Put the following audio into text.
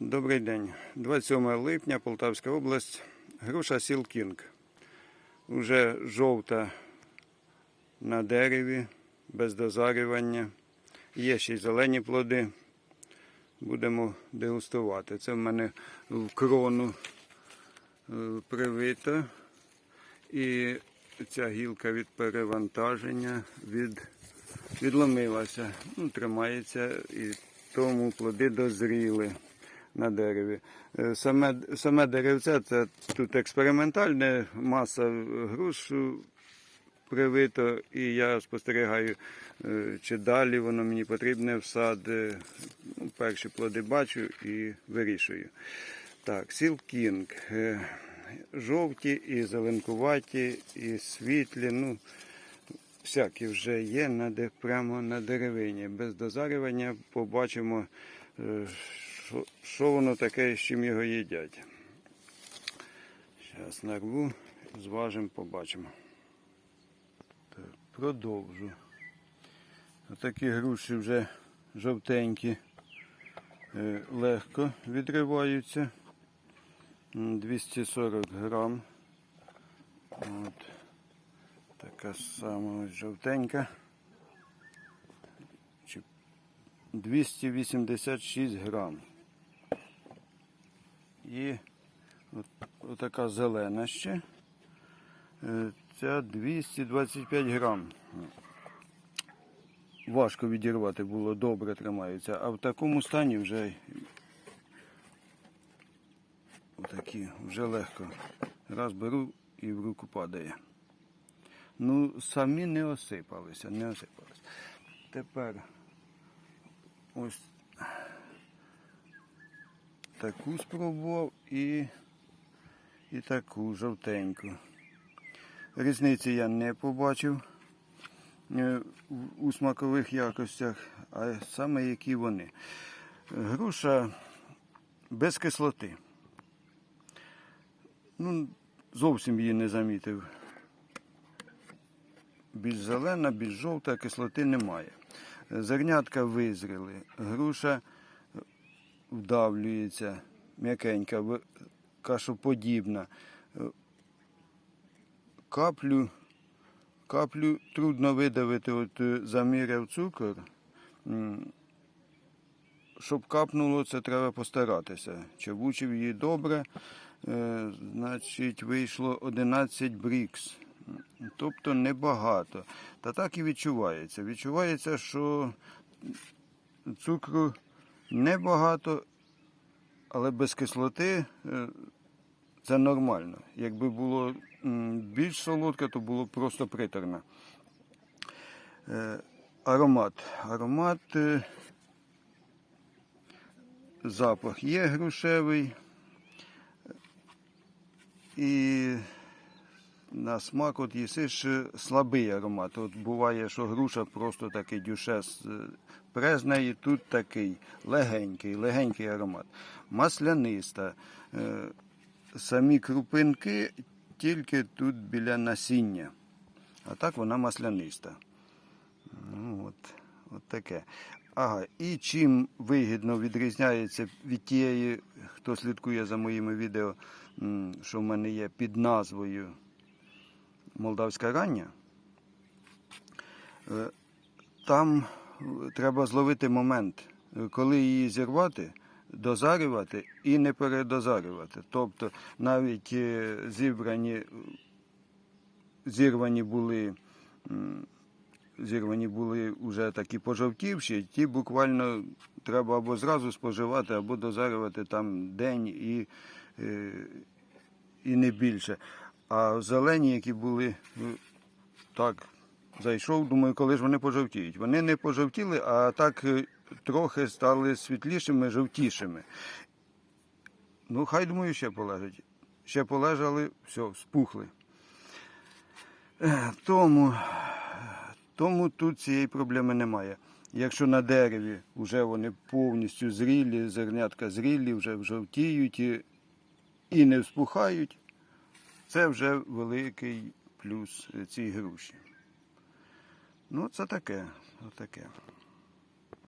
Добрий день. 27 липня, Полтавська область. Груша Сілкінг. Уже жовта на дереві, без дозарювання. Є ще й зелені плоди. Будемо дегустувати. Це в мене в крону е, привито. І ця гілка від перевантаження від, відломилася. Ну, тримається і тому плоди дозріли на дереві. Е, Саме, саме деревце це тут експериментальне, маса груш привито, і я спостерігаю, е, чи далі воно мені потрібне в сад. Е, Ну, перші плоди бачу і вирішую. Так, Сіл Кінг. Е, Жовті і зеленкуваті, і світлі. Ну, всякі вже є на, прямо на деревині. Без дозарювання побачимо, що, що воно таке, з чим його їдять. Зараз нарву, зважимо, побачимо. Так, продовжу. Отакі груші вже жовтенькі, е, легко відриваються. 240 грам. От. Така сама жовтенька. Чи- 286 грам. І от, отака зелена ще. Е, Ця 225 грам. Важко відірвати було, добре тримаються. А в такому стані вже отакі, вже легко. Раз беру і в руку падає. Ну, самі не осипалися, не осипалися. Тепер ось таку спробував і, і таку жовтеньку. Різниці я не побачив е, у смакових якостях, а саме які вони. Груша без кислоти. Ну, зовсім її не замітив більш зелена, більш жовта, кислоти немає. Зернятка визріли, груша вдавлюється, м'якенька, кашоподібна. Каплю, каплю трудно видавити, от е, заміряв цукор. Щоб капнуло, це треба постаратися. Чавучив її добре, е, значить, вийшло 11 брікс. Тобто небагато. Та так і відчувається. Відчувається, що цукру небагато, але без кислоти е, це нормально. Якби було більш солодке, то було просто приторно. Е, Аромат. Аромат, е, запах є грушевий. І на смак от їсиш слабий аромат. От буває, що груша просто такий дюшес е, презна, і тут такий легенький, легенький аромат. Масляниста. Е, Самі крупинки тільки тут біля насіння. А так вона масляниста. Ну, от, от таке. Ага, і чим вигідно відрізняється від тієї, хто слідкує за моїми відео, що в мене є під назвою Молдавська рання, е, там треба зловити момент, коли її зірвати, дозарювати і не передозарювати. Тобто навіть е, зібрані, зірвані були. Зірвані були вже такі пожовтівші, ті буквально треба або зразу споживати, або дозарювати там день і, е, і не більше. А зелені, які були ну, так, зайшов, думаю, коли ж вони пожовтіють. Вони не пожовтіли, а так е, трохи стали світлішими, жовтішими. Ну, хай думаю, ще полежать. Ще полежали, все, спухли. Е, Тому, тому тут цієї проблеми немає. Якщо на дереві вже вони повністю зрілі, зернятка зрілі, вже жовтіють і, і не вспухають, це вже великий плюс цієї цій груші. Ну, це таке, отаке.